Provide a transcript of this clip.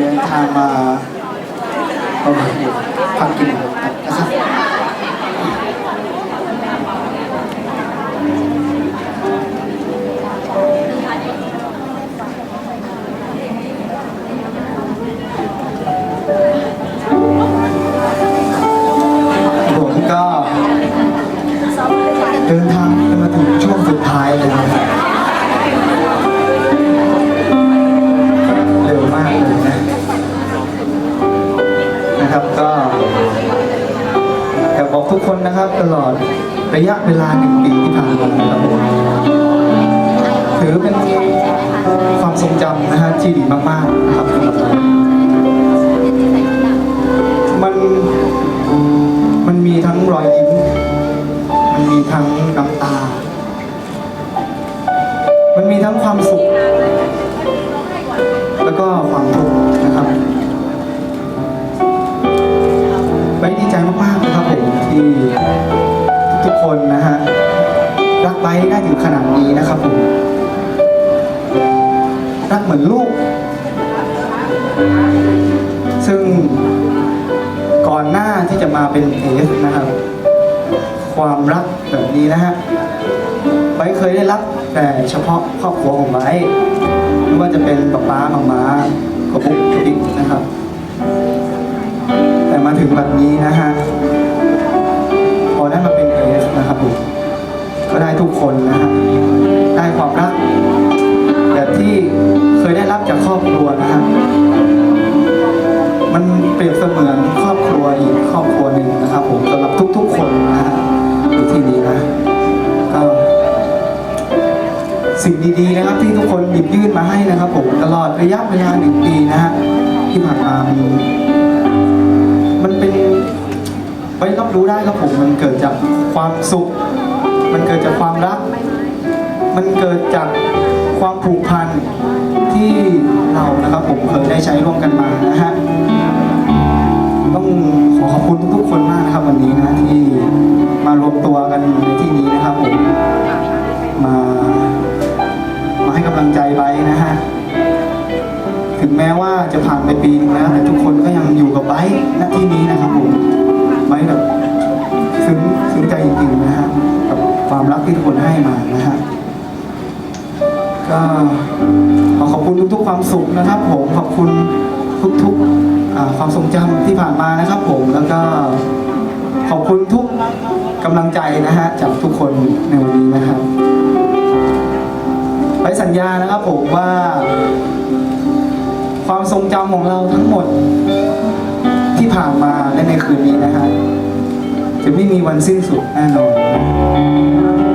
ดินทางมาประมาณพักกินค ตลอดระยะเวลาหนึ่งปีที่ผ่านมาครับผมถือเป็นความทรงจำนะฮะที่ดีมากๆครับสำหรับเรามันมันมีทั้งรอยยิ้ม มันมีทั้งน้ำตา มันมีทั้งความสุข แล้วก็ความทุกข์นะครับไว้ดีใจมากๆนะครับผมที่ คนนะฮะ รักไบร์ทได้ถึงขนาดนี้นะครับผม รักเหมือนลูก ซึ่งก่อนหน้าที่จะมาเป็นเอสนะครับ ความรักแบบนี้นะฮะไบเคยได้รับแต่เฉพาะครอบครัวของไบไม่ว่าจะเป็นป๊าป๊ามาม้ากบปุ๊กกระดิกนะครับ แต่มาถึงแบบนี้นะฮะ ปรียบเสมือนครอบครัวอีกครอบครัวหนึ่งนะครับ ผมสำหรับทุก ๆ คนนะฮะอยู่ที่นี้นะก็สิ่งดีๆนะครับที่ทุกคนหยิบยื่นมาให้นะครับ ผมตลอดระยะเวลาหนึ่งปีนะฮะที่ผ่านมามันมันเป็นไปรับรู้ได้ครับผมมันเกิดจากความสุข มันเกิดจากความรัก มันเกิดจากความผูกพันที่เรานะครับผมเคยได้ใช้ร่วมกันมานะฮะีนึงแล้วแต่ทุกคนก็ยังอยู่กับไบร์ณที่นี้นะครับผมไบร์แบบซึ้งซึ้งใจจริงๆนะฮะกับความรักที่ทุกคนให้มานะฮะก็ขอขอบคุณทุกๆความสุขนะครับ ผมขอบคุณทุกๆความทรงจำที่ผ่านมานะครับ ผมแล้วก็ขอบคุณทุกกำลังใจนะฮะจากทุกคนในวันนี้นะครับไปสัญญานะครับผมว่า ความทรงจำของเราทั้งหมดที่ผ่านมาและในคืนนี้นะฮะจะไม่มีวันสิ้นสุดแน่นอน